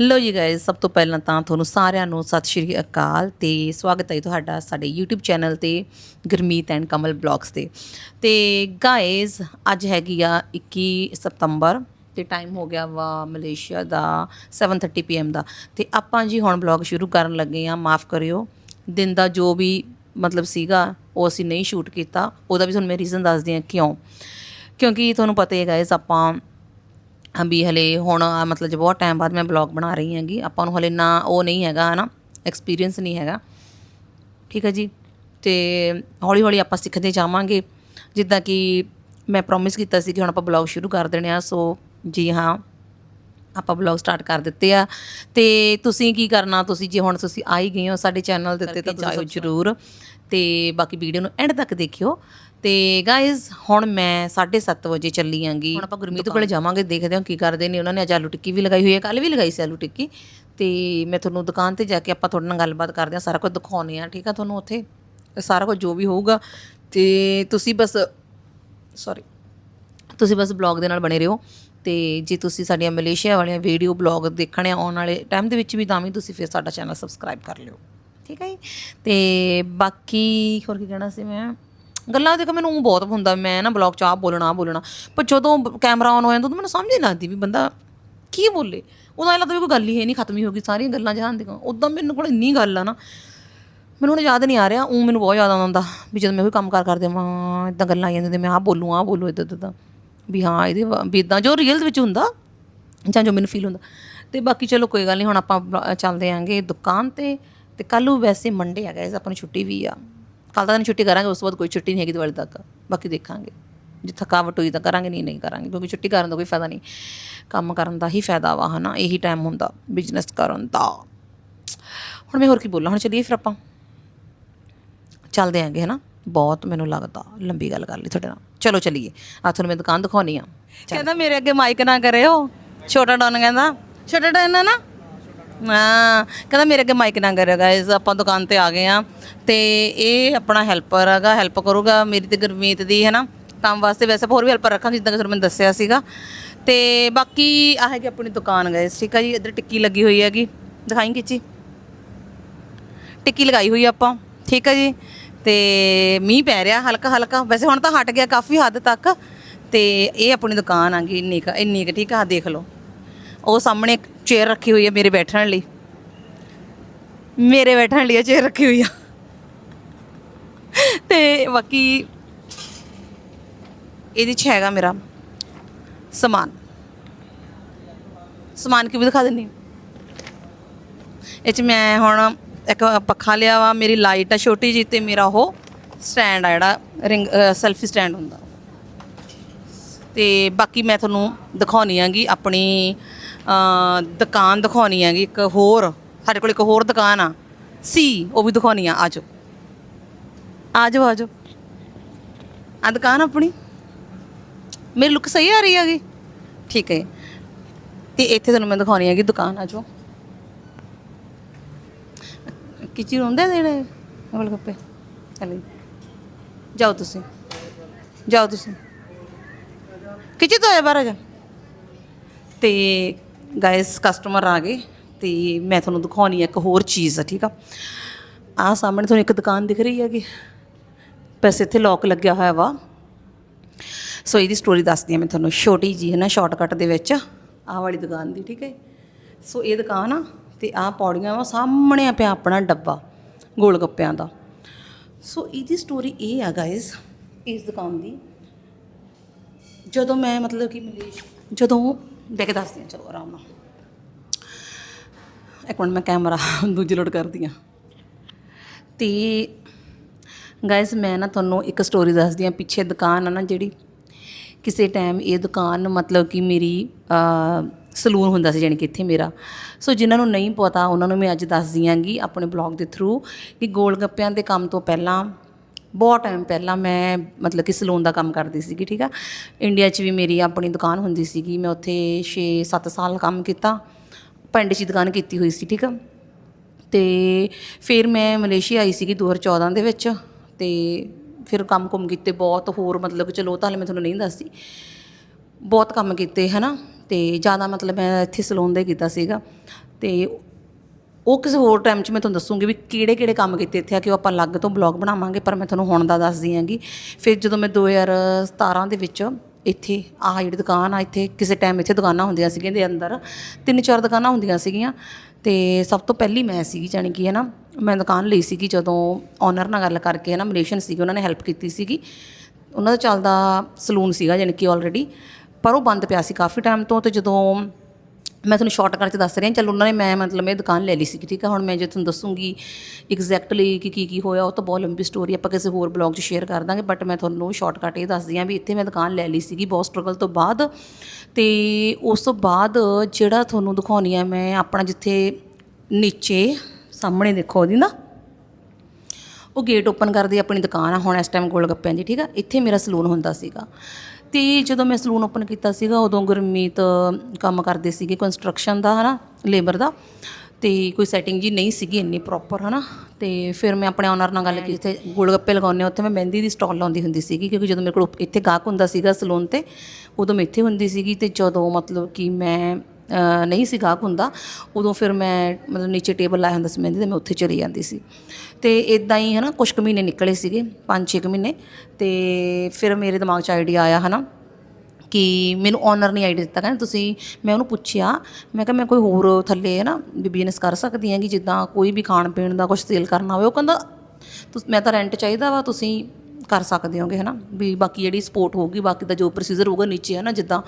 ਲੋ ਜੀ ਗਾਇਸ ਸਭ ਤੋਂ ਪਹਿਲਾਂ ਤਾਂ ਤੁਹਾਨੂੰ ਸਾਰਿਆਂ ਨੂੰ ਸਤਿ ਸ਼੍ਰੀ ਅਕਾਲ ਤੇ ਸਵਾਗਤ ਹੈ ਤੁਹਾਡਾ ਸਾਡੇ YouTube ਚੈਨਲ ਤੇ ਗੁਰਮੀਤ ਐਂਡ ਕਮਲ ਬਲੌਗਸ ਤੇ। ਤੇ ਗਾਇਸ ਅੱਜ ਹੈਗੀ ਆ 21 ਸਤੰਬਰ ਤੇ ਟਾਈਮ ਹੋ ਗਿਆ ਵਾ ਮਲੇਸ਼ੀਆ ਦਾ 7:30 ਪੀਐਮ ਦਾ। ਤੇ ਆਪਾਂ ਜੀ ਹੁਣ ਬਲੌਗ ਸ਼ੁਰੂ ਕਰਨ ਲੱਗੇ ਆ ਮਾਫ ਕਰਿਓ। ਦਿਨ ਦਾ ਜੋ ਵੀ ਮਤਲਬ ਸੀਗਾ, ਉਹ ਅਸੀਂ ਨਹੀਂ ਸ਼ੂਟ ਕੀਤਾ। ਉਹਦਾ ਵੀ ਤੁਹਾਨੂੰ ਮੈਂ ਰੀਜ਼ਨ ਦੱਸਦੀ ਹਾਂ ਕਿਉਂ। ਕਿਉਂਕਿ ਤੁਹਾਨੂੰ ਪਤਾ ਹੀ ਹੈ ਗਾਇਸ ਆਪਾਂ ਵੀ ਹਲੇ ਹੁਣ ਮਤਲਬ ਜੇ ਬਹੁਤ ਟਾਈਮ ਬਾਅਦ ਮੈਂ ਬਲੌਗ ਬਣਾ ਰਹੀ ਹੈਗੀ ਆਪਾਂ ਨੂੰ ਹਲੇ ਨਾ ਉਹ ਨਹੀਂ ਹੈਗਾ ਹਨਾ? ਐਕਸਪੀਰੀਅੰਸ ਨਹੀਂ ਹੈਗਾ। ਠੀਕ ਹੈ ਜੀ? ਤੇ ਹੌਲੀ ਹੌਲੀ ਆਪਾਂ ਸਿੱਖਦੇ ਜਾਵਾਂਗੇ। ਜਿੱਦਾਂ ਕਿ ਮੈਂ ਪ੍ਰੋਮਿਸ ਕੀਤਾ ਸੀ ਕਿ ਹੁਣ ਆਪਾਂ ਬਲੌਗ ਸ਼ੁਰੂ ਕਰ ਦੇਣੇ ਆ ਸੋ ਜੀ ਹਾਂ ਆਪਾਂ ਬਲੌਗ ਸਟਾਰਟ ਕਰ ਦਿੱਤੇ ਆ। ਤੇ ਤੁਸੀਂ ਕੀ ਕਰਨਾ? ਤੁਸੀਂ ਜੇ ਹੁਣ ਤੁਸੀਂ ਆ ਹੀ ਗਏ ਹੋ ਸਾਡੇ ਚੈਨਲ ਦੇ ਉੱਤੇ ਤਾਂ ਜਾਇਓ ਜ਼ਰੂਰ। ਤੇ ਬਾਕੀ ਵੀਡੀਓ ਨੂੰ ਐਂਡ ਤੱਕ ਦੇਖਿਓ। ਤੇ ਗਾਇਜ਼ ਹੁਣ ਮੈਂ 7:30 ਵਜੇ ਚੱਲੀ ਆਂਗੀ। ਹੁਣ ਆਪਾਂ ਗੁਰਮੀਤ ਕੋਲੇ ਜਾਵਾਂਗੇ ਦੇਖਦੇ ਹਾਂ ਕੀ ਕਰਦੇ ਨੇ। ਉਹਨਾਂ ਨੇ ਅੱਜ ਆਲੂ ਟਿੱਕੀ ਵੀ ਲਗਾਈ ਹੋਈ ਹੈ ਕੱਲ ਵੀ ਲਗਾਈ ਸੀ ਆਲੂ ਟਿੱਕੀ। ਤੇ ਮੈਂ ਤੁਹਾਨੂੰ ਦੁਕਾਨ ਤੇ ਜਾ ਕੇ ਆਪਾਂ ਤੁਹਾਡੇ ਨਾਲ ਗੱਲਬਾਤ ਕਰਦੇ ਹਾਂ ਸਾਰਾ ਕੁਝ ਦਿਖਾਉਣੇ ਆ ਠੀਕ ਆ ਤੁਹਾਨੂੰ ਉੱਥੇ? ਸਾਰਾ ਕੁਝ ਜੋ ਵੀ ਹੋਊਗਾ। ਤੇ ਤੁਸੀਂ ਬਸ ਸੌਰੀ ਤੁਸੀਂ ਬਸ ਬਲੌਗ ਦੇ ਨਾਲ ਬਣੇ ਰਹੋ। ਤੇ ਜੇ ਤੁਸੀਂ ਸਾਡੀਆਂ ਮਲੇਸ਼ੀਆ ਵਾਲੀਆਂ ਵੀਡੀਓ ਬਲੌਗ ਦੇਖਣੇ ਆ ਆਉਣ ਵਾਲੇ ਟਾਈਮ ਦੇ ਵਿੱਚ ਵੀ ਤਾਂ ਵੀ ਤੁਸੀਂ ਫਿਰ ਸਾਡਾ ਚੈਨਲ ਸਬਸਕ੍ਰਾਈਬ ਕਰ ਲਿਓ। ਠੀਕ ਹੈ ਜੀ? ਤੇ ਬਾਕੀ ਹੋਰ ਕੀ ਕਹਿਣਾ ਸੀ ਮੈਂ? ਗੱਲਾਂ ਦੇਖੋ ਮੈਨੂੰ ਊਂ ਬਹੁਤ ਹੁੰਦਾ, ਮੈਂ ਨਾ ਬਲੌਗ 'ਚ ਆਹ ਬੋਲਣਾ ਆਹ ਬੋਲਣਾ। ਪਰ ਜਦੋਂ ਕੈਮਰਾ ਆਨ ਹੋ ਜਾਂਦਾ, ਉਦੋਂ ਮੈਨੂੰ ਸਮਝ ਨਹੀਂ ਆਉਂਦੀ ਵੀ ਬੰਦਾ ਕੀ ਬੋਲੇ। ਉਹਦਾ ਐਂ ਲੱਗਦਾ ਵੀ ਕੋਈ ਗੱਲ ਹੀ ਹੈ ਨਹੀਂ ਖਤਮ ਹੀ ਹੋ ਗਈ, ਸਾਰੀਆਂ ਗੱਲਾਂ ਜਹਾਨ ਦੀਆਂ ਉਦੋਂ ਮੈਨੂੰ ਕੋਲ ਇੰਨੀ ਗੱਲ ਆ ਨਾ, ਮੈਨੂੰ ਹੁਣ ਯਾਦ ਨਹੀਂ ਆ ਰਿਹਾ ਉਹ ਮੈਨੂੰ ਬਹੁਤ ਯਾਦ ਆਉਂਦਾ ਹੁੰਦਾ ਵੀ ਜਦੋਂ ਮੈਂ ਕੋਈ ਕੰਮ ਕਾਰ ਕਰਦੇ ਮਾਂ ਇਦਾਂ ਗੱਲਾਂ ਆ ਜਾਂਦੀਆਂ ਤੇ ਮੈਂ ਆਹ ਬੋਲੂੰ ਆਹ ਬੋਲੂ ਇਦਾਂ ਇਦਾਂ ਵੀ ਹਾਂ, ਇਹਦੇ ਵੀ ਇਦਾਂ ਜੋ ਰੀਅਲ ਦੇ ਵਿੱਚ ਹੁੰਦਾ, ਜਾਂ ਜੋ ਮੈਨੂੰ ਫੀਲ ਹੁੰਦਾ। ਤੇ ਬਾਕੀ ਚਲੋ ਕੋਈ ਗੱਲ ਨਹੀਂ ਹੁਣ ਆਪਾਂ ਚੱਲਦੇ ਆਂਗੇ ਦੁਕਾਨ ਤੇ ਤੇ ਕੱਲ੍ਹ ਵੈਸੇ ਮੰਡੇ ਆ ਗਾਇਸ ਆਪਾਂ ਨੂੰ ਛੁੱਟੀ ਵੀ ਆ। ਕੱਲ੍ਹ ਤਾਂ ਛੁੱਟੀ ਕਰਾਂਗੇ, ਉਸ ਤੋਂ ਬਾਅਦ ਕੋਈ ਛੁੱਟੀ ਨਹੀਂ ਹੈਗੀ ਦਿਵਾਲੀ ਤੱਕ। ਬਾਕੀ ਦੇਖਾਂਗੇ। ਜੇ ਥਕਾਵਟ ਹੋਈ ਤਾਂ ਕਰਾਂਗੇ, ਨਹੀਂ ਨਹੀਂ ਕਰਾਂਗੇ। ਕਿਉਂਕਿ ਛੁੱਟੀ ਕਰਨ ਦਾ ਕੋਈ ਫਾਇਦਾ ਨਹੀਂ। ਕੰਮ ਕਰਨ ਦਾ ਹੀ ਫਾਇਦਾ ਵਾ, ਹਨਾ? ਇਹੀ ਟਾਈਮ ਹੁੰਦਾ ਬਿਜ਼ਨਸ ਕਰਨ ਦਾ। ਹੁਣ ਮੈਂ ਹੋਰ ਕੀ ਬੋਲਾਂ? ਹੁਣ ਚਲੀਏ ਫਿਰ ਆਪਾਂ। ਚੱਲਦੇ ਆਂਗੇ, ਹਨਾ? ਬਹੁਤ ਮੈਨੂੰ ਲੱਗਦਾ, ਲੰਬੀ ਗੱਲ ਕਰ ਲਈ ਤੁਹਾਡੇ ਨਾਲ। ਚਲੋ ਚਲੀਏ। ਆ ਤੁਹਾਨੂੰ ਮੈਂ ਦੁਕਾਨ ਦਿਖਾਉਣੀ ਆ। ਕਹਿੰਦਾ ਮੇਰੇ ਅੱਗੇ ਮਾਈਕ ਨਾ ਕਰਿਓ। ਛੋਟਾ ਡੌਨ ਕਹਿੰਦਾ, ਛੋਟਾ ਡੌਨ ਨਾ। ਹਾਂ, ਕਹਿੰਦਾ ਮੇਰੇ ਅੱਗੇ ਮਾਈਕ ਨਾ ਕਰਿਓ ਗਾਇਸ ਆਪਾਂ ਦੁਕਾਨ ਤੇ ਆ ਗਏ ਆ ਤੇ ਇਹ ਆਪਣਾ ਹੈਲਪਰ ਹੈਗਾ ਹੈਲਪ ਕਰੂਗਾ ਮੇਰੀ ਤੇ ਗੁਰਮੀਤ ਦੀ ਹੈ ਨਾ ਕੰਮ ਵਾਸਤੇ ਵੈਸੇ ਹੋਰ ਵੀ ਹੈਲਪਰ ਰੱਖਾਂਗੇ, ਜਿੱਦਾਂ ਕਿ ਤੁਹਾਨੂੰ ਮੈਂ ਦੱਸਿਆ ਸੀਗਾ। ਤੇ ਬਾਕੀ ਆ ਹੈਗੀ ਆਪਣੀ ਦੁਕਾਨ ਗਾਇਸ ਠੀਕ ਆ ਜੀ? ਇੱਧਰ ਟਿੱਕੀ ਲੱਗੀ ਹੋਈ ਹੈਗੀ। ਦਿਖਾਈ ਕਿਚੀ ਟਿੱਕੀ ਲਗਾਈ ਹੋਈ ਆਪਾਂ, ਠੀਕ ਆ ਜੀ? ਤੇ ਮੀਂਹ ਪੈ ਰਿਹਾ ਹਲਕਾ ਹਲਕਾ, ਵੈਸੇ ਹੁਣ ਤਾਂ ਹਟ ਗਿਆ ਕਾਫੀ ਹੱਦ ਤੱਕ। ਤੇ ਇਹ ਆਪਣੀ ਦੁਕਾਨ ਆਗੀ ਇੰਨੀ ਕੁ ਇੰਨੀ ਕੁ, ਠੀਕ ਆ? ਦੇਖ ਲਓ। ਉਹ ਸਾਹਮਣੇ ਚੇਅਰ ਰੱਖੀ ਹੋਈ ਹੈ ਮੇਰੇ ਬੈਠਣ ਲਈ। ਮੇਰੇ ਬੈਠਣ ਲਈ ਚੇਅਰ ਰੱਖੀ ਹੋਈ ਆ। ਤੇ ਬਾਕੀ ਇਹਦੇ ਚ ਹੈਗਾ ਮੇਰਾ ਸਮਾਨ। ਸਮਾਨ ਕੀ ਵੀ ਦਿਖਾ ਦਿੰਨੀ ਇਹ ਚ ਮੈਂ ਹੁਣ ਇੱਕ ਪੱਖਾ ਲਿਆ ਵਾ, ਮੇਰੀ ਲਾਈਟ ਆ ਛੋਟੀ ਜੀ ਤੇ ਮੇਰਾ ਉਹ ਸਟੈਂਡ ਆ ਜਿਹੜਾ ਰਿੰਗ ਸੈਲਫੀ ਸਟੈਂਡ ਹੁੰਦਾ। ਤੇ ਬਾਕੀ ਮੈਂ ਤੁਹਾਨੂੰ ਦਿਖਾਉਣੀ ਆਂਗੀ ਆਪਣੀ ਦੁਕਾਨ ਦਿਖਾਉਣੀ ਹੈਗੀ, ਇੱਕ ਹੋਰ, ਸਾਡੇ ਕੋਲ ਇੱਕ ਹੋਰ ਦੁਕਾਨ ਆ। ਸੀ, ਉਹ ਵੀ ਦਿਖਾਉਣੀ ਆ ਆਜੋ ਆਜੋ ਆਜੋ ਆ ਦੁਕਾਨ ਆਪਣੀ। ਮੇਰੀ ਲੁੱਕ ਸਹੀ ਆ ਰਹੀ ਹੈਗੀ? ਠੀਕ ਹੈ। ਤੇ ਇੱਥੇ ਤੁਹਾਨੂੰ ਮੈਂ ਦਿਖਾਉਣੀ ਹੈਗੀ ਦੁਕਾਨ ਆਜੋ ਕਿਚੀ ਰੋਂਦੇ ਜਿਹੜੇ ਗੋਲ ਗੱਪੇ ਚਲੇ ਜਾਓ ਤੁਸੀਂ। ਜਾਓ ਤੁਸੀਂ। ਕਿਚੀ ਤੋਂ ਆਇਆ ਬਾਹਰ ਆ ਜਾ ਤੇ ਗਾਇਸ ਕਸਟਮਰ ਆ ਗਏ ਤੇ ਮੈਂ ਤੁਹਾਨੂੰ ਦਿਖਾਉਣੀ ਹੈ ਇੱਕ ਹੋਰ ਚੀਜ਼ ਠੀਕ ਆ? ਆ ਸਾਹਮਣੇ ਤੁਹਾਨੂੰ ਇੱਕ ਦੁਕਾਨ ਦਿਖ ਰਹੀ ਹੈਗੀ। ਪੈਸੇ ਇੱਥੇ ਲੋਕ ਲੱਗਿਆ ਹੋਇਆ ਵਾ। ਸੋ ਇਹਦੀ ਸਟੋਰੀ ਦੱਸਦੀ ਹਾਂ ਮੈਂ ਤੁਹਾਨੂੰ। ਛੋਟੀ ਜੀ ਹੈ ਨਾ ਸ਼ਾਰਟਕਟ ਦੇ ਵਿੱਚ। ਆਹ ਵਾਲੀ ਦੁਕਾਨ ਦੀ, ਠੀਕ ਹੈ? ਸੋ ਇਹ ਦੁਕਾਨ ਆ ਤੇ ਆਹ ਪੌੜੀਆਂ ਵਾ, ਸਾਹਮਣੇ ਆ ਪਿਆ ਆਪਣਾ ਡੱਬਾ, ਗੋਲ ਗੱਪਿਆਂ ਦਾ। ਸੋ ਇਹਦੀ ਸਟੋਰੀ ਇਹ ਆ ਗਾਇਸ ਇਸ ਦੁਕਾਨ ਦੀ। ਜਦੋਂ ਮੈਂ ਮਤਲਬ ਕਿ ਮਲੇਸ਼ ਜਦੋਂ ਬੈਕ ਦੱਸਦੀ ਹਾਂ ਚਲੋ ਆਰਾਮ ਨਾਲ। ਇੱਕ ਮਿੰਟ, ਮੈਂ ਕੈਮਰਾ ਦੂਜੀ ਲੋਡ ਕਰਦੀ ਹਾਂ। ਤੇ ਗਾਇਸ ਮੈਂ ਨਾ ਤੁਹਾਨੂੰ ਇੱਕ ਸਟੋਰੀ ਦੱਸਦੀ ਹਾਂ। ਪਿੱਛੇ ਦੁਕਾਨ ਆ ਨਾ, ਜਿਹੜੀ ਕਿਸੇ ਟਾਈਮ ਇਹ ਦੁਕਾਨ ਮਤਲਬ ਕਿ ਮੇਰੀ ਸਲੂਨ ਹੁੰਦਾ ਸੀ, ਜਾਣੀ ਕਿ ਇੱਥੇ ਮੇਰਾ। ਸੋ ਜਿਨ੍ਹਾਂ ਨੂੰ ਨਹੀਂ ਪਤਾ, ਉਹਨਾਂ ਨੂੰ ਮੈਂ ਅੱਜ ਦੱਸਦੀ ਆਂਗੀ ਆਪਣੇ ਬਲੌਗ ਦੇ ਥਰੂ ਕਿ ਗੋਲ ਗੱਪਿਆਂ ਦੇ ਕੰਮ ਤੋਂ ਪਹਿਲਾਂ ਬਹੁਤ ਟਾਈਮ ਪਹਿਲਾਂ ਮੈਂ ਮਤਲਬ ਕਿ ਸਲੂਨ ਦਾ ਕੰਮ ਕਰਦੀ ਸੀਗੀ, ਠੀਕ ਆ? ਇੰਡੀਆ 'ਚ ਵੀ ਮੇਰੀ ਆਪਣੀ ਦੁਕਾਨ ਹੁੰਦੀ ਸੀਗੀ, ਮੈਂ ਉੱਥੇ 6-7 ਸਾਲ ਕੰਮ ਕੀਤਾ, ਪਿੰਡ 'ਚ ਹੀ ਦੁਕਾਨ ਕੀਤੀ ਹੋਈ ਸੀ, ਠੀਕ ਆ? ਤੇ ਫਿਰ ਮੈਂ ਮਲੇਸ਼ੀਆ ਆਈ ਸੀਗੀ 2014 ਦੇ ਵਿੱਚ, ਤੇ ਫਿਰ ਕੰਮ ਕੁਮ ਕੀਤੇ ਬਹੁਤ ਹੋਰ, ਮਤਲਬ ਚਲੋ ਤਾਂ ਹਲੇ ਮੈਂ ਤੁਹਾਨੂੰ ਨਹੀਂ ਦੱਸਦੀ। ਬਹੁਤ ਕੰਮ ਕੀਤੇ, ਹਨਾ? ਤੇ ਜ਼ਿਆਦਾ ਮਤਲਬ ਮੈਂ ਇੱਥੇ ਸਲੂਨ ਦਾ ਕੀਤਾ ਸੀਗਾ। ਤੇ ਉਹ ਕਿਸੇ ਹੋਰ ਟਾਈਮ 'ਚ ਮੈਂ ਤੁਹਾਨੂੰ ਦੱਸੂਗੀ ਵੀ ਕਿਹੜੇ ਕਿਹੜੇ ਕੰਮ ਕੀਤੇ ਇੱਥੇ ਆ ਕਿ ਉਹ ਆਪਾਂ ਅਲੱਗ ਤੋਂ ਬਲੌਗ ਬਣਾਵਾਂਗੇ, ਪਰ ਮੈਂ ਤੁਹਾਨੂੰ ਹੁਣ ਦਾ ਦੱਸਦੀ ਆਂਗੀ ਫਿਰ ਜਦੋਂ ਮੈਂ 2017 ਦੇ ਵਿੱਚ ਇੱਥੇ ਆਹ ਜਿਹੜੀ ਦੁਕਾਨ ਆ, ਇੱਥੇ ਕਿਸੇ ਟਾਈਮ ਇੱਥੇ ਦੁਕਾਨਾਂ ਹੁੰਦੀਆਂ ਸੀਗੀਆਂ ਦੇ ਅੰਦਰ, ਤਿੰਨ ਚਾਰ ਦੁਕਾਨਾਂ ਹੁੰਦੀਆਂ ਸੀਗੀਆਂ। ਤੇ ਸਭ ਤੋਂ ਪਹਿਲੀ ਮੈਂ ਸੀਗੀ, ਜਾਣੀ ਕਿ ਹੈ ਨਾ ਮੈਂ ਦੁਕਾਨ ਲਈ ਸੀਗੀ ਜਦੋਂ ਓਨਰ ਨਾਲ ਗੱਲ ਕਰਕੇ ਹੈ ਨਾ ਮਲੇਸ਼ੀਅਨ ਸੀਗੇ, ਉਹਨਾਂ ਨੇ ਹੈਲਪ ਕੀਤੀ ਸੀਗੀ। ਉਹਨਾਂ ਦਾ ਚੱਲਦਾ ਸਲੂਨ ਸੀਗਾ, ਜਾਣੀ ਕਿ ਆਲਰੇਡੀ ਪਰ ਉਹ ਬੰਦ ਪਿਆ ਸੀ ਕਾਫੀ ਟਾਈਮ ਤੋਂ ਤੇ ਜਦੋਂ ਮੈਂ ਤੁਹਾਨੂੰ ਸ਼ਾਰਟਕਟ 'ਚ ਦੱਸ ਰਹੀ ਹਾਂ। ਚਲ ਉਹਨਾਂ ਨੇ ਮੈਂ ਮਤਲਬ ਇਹ ਦੁਕਾਨ ਲੈ ਲਈ ਸੀ ਠੀਕ ਆ? ਹੁਣ ਮੈਂ ਜੇ ਤੁਹਾਨੂੰ ਦੱਸੂੰਗੀ ਐਗਜ਼ੈਕਟਲੀ ਕਿ ਕੀ ਕੀ ਹੋਇਆ, ਉਹ ਤਾਂ ਬਹੁਤ ਲੰਬੀ ਸਟੋਰੀ ਆਪਾਂ ਕਿਸੇ ਹੋਰ ਬਲੌਗ 'ਚ ਸ਼ੇਅਰ ਕਰ ਦਾਂਗੇ ਬਟ ਮੈਂ ਤੁਹਾਨੂੰ ਸ਼ਾਰਟਕਟ ਇਹ ਦੱਸਦੀ ਹਾਂ ਵੀ ਇੱਥੇ ਮੈਂ ਦੁਕਾਨ ਲੈ ਲਈ ਸੀਗੀ ਬਹੁਤ ਸਟਰਗਲ ਤੋਂ ਬਾਅਦ। ਤੇ ਉਸ ਤੋਂ ਬਾਅਦ ਜਿਹੜਾ ਤੁਹਾਨੂੰ ਦਿਖਾਉਣੀ ਆ ਮੈਂ ਆਪਣਾ ਜਿੱਥੇ ਨੀਚੇ ਸਾਹਮਣੇ ਦੇਖੋ ਉਹਦੀ ਨਾ, ਉਹ ਗੇਟ ਓਪਨ ਕਰਦੀ ਆਪਣੀ ਦੁਕਾਨ ਆ, ਹੁਣ ਇਸ ਟਾਈਮ ਗੋਲ ਗੱਪਿਆਂ ਦੀ, ਠੀਕ ਆ? ਇੱਥੇ ਮੇਰਾ ਸਲੂਨ ਹੁੰਦਾ ਸੀਗਾ। ਤੇ ਜਦੋਂ ਮੈਂ ਸਲੂਨ ਓਪਨ ਕੀਤਾ ਸੀਗਾ ਉਦੋਂ ਗੁਰਮੀਤ ਕੰਮ ਕਰਦੇ ਸੀਗੇ ਕੰਸਟਰਕਸ਼ਨ ਦਾ ਹਨਾ ਲੇਬਰ ਦਾ। ਤੇ ਕੋਈ ਸੈਟਿੰਗ ਜੀ ਨਹੀਂ ਸੀਗੀ ਇੰਨੀ ਪ੍ਰੋਪਰ ਹਨਾ। ਤੇ ਫਿਰ ਮੈਂ ਆਪਣੇ ਓਨਰ ਨਾਲ ਗੱਲ ਕੀਤੀ ਜਿੱਥੇ ਗੋਲ ਗੱਪੇ ਲਗਾਉਂਦੇ ਆ, ਉੱਥੇ ਮੈਂ ਮਹਿੰਦੀ ਦੀ ਸਟਾਲ ਲਾਉਂਦੀ ਹੁੰਦੀ ਸੀਗੀ ਕਿਉਂਕਿ ਜਦੋਂ ਮੇਰੇ ਕੋਲ ਇੱਥੇ ਗਾਹਕ ਹੁੰਦਾ ਸੀਗਾ ਸਲੂਨ ਤੇ ਉਦੋਂ ਮੈਂ ਇੱਥੇ ਹੁੰਦੀ ਸੀਗੀ। ਤੇ ਜਦੋਂ ਮਤਲਬ ਕਿ ਮੈਂ ਨਹੀਂ ਸੀ ਗਾਹਕ ਹੁੰਦਾ, ਉਦੋਂ ਫਿਰ ਮੈਂ ਮਤਲਬ ਨੀਚੇ ਟੇਬਲ ਲਾਇਆ ਹੁੰਦਾ ਸੀ ਮਹਿੰਦੀ ਤੇ ਮੈਂ ਉੱਥੇ ਚਲੀ ਜਾਂਦੀ ਸੀ। ਤੇ ਇਦਾਂ ਹੀ ਹਨਾ ਕੁਝ ਕੁ ਮਹੀਨੇ ਨਿਕਲੇ ਸੀਗੇ 5-6 ਕੁ ਮਹੀਨੇ। ਤੇ ਫਿਰ ਮੇਰੇ ਦਿਮਾਗ 'ਚ ਆਈਡੀਆ ਆਇਆ ਹਨਾ, ਕਿ ਮੈਨੂੰ ਓਨਰ ਨੇ ਆਈਡੀਆ ਦਿੱਤਾ, ਕਹਿੰਦਾ ਤੁਸੀਂ, ਮੈਂ ਉਹਨੂੰ ਪੁੱਛਿਆ, ਮੈਂ ਕਿਹਾ ਮੈਂ ਕੋਈ ਹੋਰ ਥੱਲੇ ਹੈ ਨਾ ਵੀ ਬਿਜ਼ਨਸ ਕਰ ਸਕਦੀ ਹਾਂ ਕਿ ਜਿੱਦਾਂ ਕੋਈ ਵੀ ਖਾਣ ਪੀਣ ਦਾ ਕੁਝ ਸੇਲ ਕਰਨਾ ਹੋਵੇ, ਉਹ ਕਹਿੰਦਾ, ਤੁਸ- ਮੈਂ ਤਾਂ ਰੈਂਟ ਚਾਹੀਦਾ ਵਾ, ਤੁਸੀਂ ਕਰ ਸਕਦੇ ਹੋਗੇ ਹਨਾ, ਵੀ ਬਾਕੀ ਜਿਹੜੀ ਸਪੋਰਟ ਹੋਊਗੀ, ਬਾਕੀ ਦਾ ਜੋ ਪ੍ਰੋਸੀਜਰ ਹੋਊਗਾ ਨੀਚੇ ਹੈ ਨਾ ਜਿੱਦਾਂ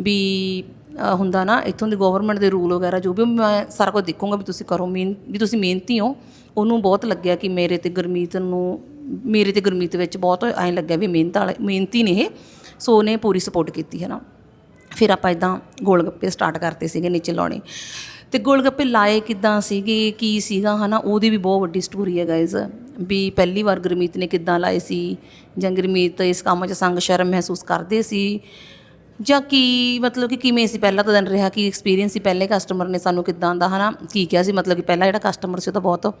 ਵੀ ਹੁੰਦਾ ਨਾ, ਇੱਥੋਂ ਦੀ ਗਵਰਨਮੈਂਟ ਦੇ ਰੂਲ ਵਗੈਰਾ ਜੋ ਵੀ ਮੈਂ ਸਾਰਾ ਕੁਝ ਦੇਖੂੰਗਾ ਵੀ ਤੁਸੀਂ ਕਰੋ, ਮੇਨ, ਵੀ ਤੁਸੀਂ ਮਿਹਨਤੀ ਹੋ। ਉਹਨੂੰ ਬਹੁਤ ਲੱਗਿਆ ਕਿ ਮੇਰੇ ਤੇ ਗੁਰਮੀਤ ਨੂੰ, ਮੇਰੇ ਤੇ ਗੁਰਮੀਤ ਵਿੱਚ ਬਹੁਤ ਐਂ ਲੱਗਿਆ ਵੀ ਮਿਹਨਤ ਵਾਲੇ, ਮਿਹਨਤੀ ਨੇ ਇਹ। ਸੋ ਉਹਨੇ ਪੂਰੀ ਸਪੋਰਟ ਕੀਤੀ ਹੈ ਨਾ ਫਿਰ ਆਪਾਂ ਇਦਾਂ ਗੋਲ ਗੱਪੇ ਸਟਾਰਟ ਕਰਤੇ ਸੀਗੇ ਨੀਚੇ ਲਾਉਣੇ। ਤੇ ਗੋਲ ਗੱਪੇ ਲਾਏ ਕਿਦਾਂ ਸੀਗੇ, ਕੀ ਸੀਗਾ, ਹਨਾ, ਉਹਦੀ ਵੀ ਬਹੁਤ ਵੱਡੀ ਸਟੋਰੀ ਹੈ ਗਾਇਜ਼ ਵੀ ਪਹਿਲੀ ਵਾਰ ਗੁਰਮੀਤ ਨੇ ਕਿਦਾਂ ਲਾਏ ਸੀ, ਜਾਂ ਗੁਰਮੀਤ ਇਸ ਕੰਮ 'ਚ ਸੰਗ ਸ਼ਰਮ ਮਹਿਸੂਸ ਕਰਦੇ ਸੀ ਜਾਂ ਕੀ ਮਤਲਬ ਕਿ ਕਿਵੇਂ ਸੀ? ਪਹਿਲਾਂ ਤਾਂ ਦਿਨ ਰਿਹਾ ਕੀ ਐਕਸਪੀਰੀਅੰਸ ਸੀ, ਪਹਿਲੇ ਕਸਟਮਰ ਨੇ ਸਾਨੂੰ ਕਿਦਾਂ ਦਾ, ਹਨਾ? ਕੀ ਕਿਹਾ ਸੀ? ਮਤਲਬ ਕਿ ਪਹਿਲਾ ਜਿਹੜਾ ਕਸਟਮਰ ਸੀ ਉਹ ਤਾਂ ਬਹੁਤ